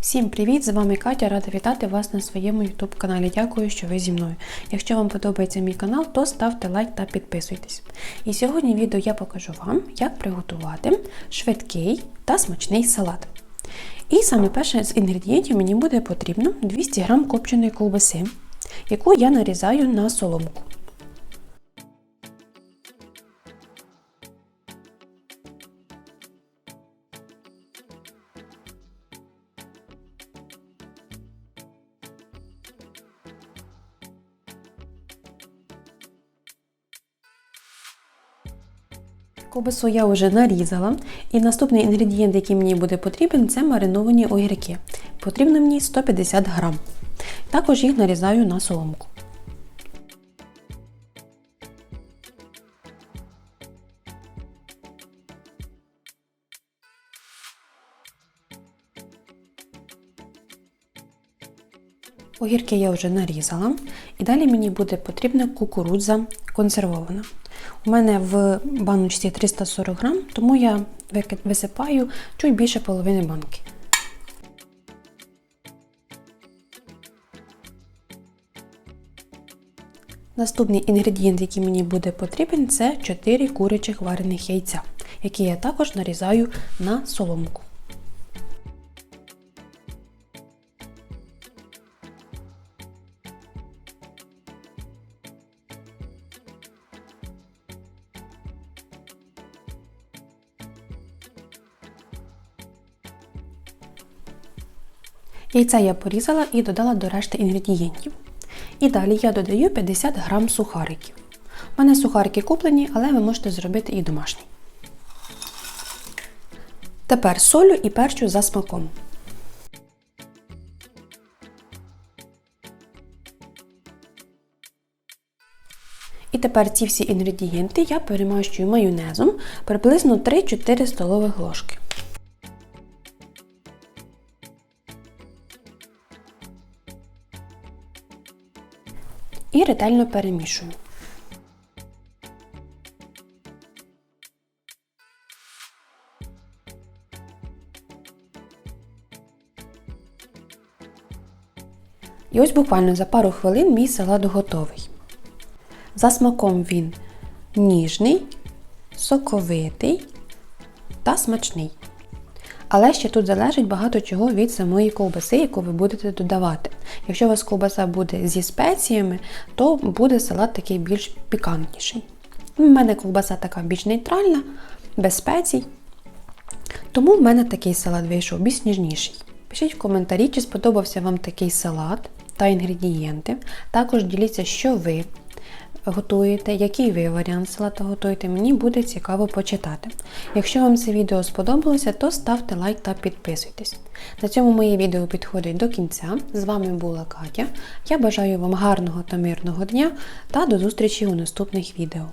Всім привіт! З вами Катя. Рада вітати вас на своєму YouTube каналі. Дякую, що ви зі мною. Якщо вам подобається мій канал, то ставте лайк та підписуйтесь. І сьогодні в відео я покажу вам, як приготувати швидкий та смачний салат. І саме перше з інгредієнтів мені буде потрібно 200 г копченої ковбаси, яку я нарізаю на соломку. Ковбасу я вже нарізала. І наступний інгредієнт, який мені буде потрібен, це мариновані огірки. Потрібно мені 150 грам. Також їх нарізаю на соломку. Огірки я вже нарізала. І далі мені буде потрібна кукурудза консервована. У мене в баночці 340 грам, тому я висипаю чуть більше половини банки. Наступний інгредієнт, який мені буде потрібен, це 4 курячих варених яйця, які я також нарізаю на соломку. Яйця я порізала і додала до решти інгредієнтів. І далі я додаю 50 грам сухариків. У мене сухарики куплені, але ви можете зробити і домашні. Тепер солю і перчу за смаком. І тепер ці всі інгредієнти я перемащую майонезом приблизно 3-4 столових ложки. І ретельно перемішую. І ось буквально за пару хвилин мій салат готовий. За смаком він ніжний, соковитий та смачний. Але ще тут залежить багато чого від самої ковбаси, яку ви будете додавати. Якщо у вас ковбаса буде зі спеціями, то буде салат такий більш пікантніший. У мене ковбаса така більш нейтральна, без спецій. Тому в мене такий салат вийшов більш ніжніший. Пишіть в коментарі, чи сподобався вам такий салат та інгредієнти. Також діліться, що ви готуєте, який ви варіант салату готуєте, мені буде цікаво почитати. Якщо вам це відео сподобалося, то ставте лайк та підписуйтесь. На цьому моє відео підходить до кінця. З вами була Катя. Я бажаю вам гарного та мирного дня та до зустрічі у наступних відео.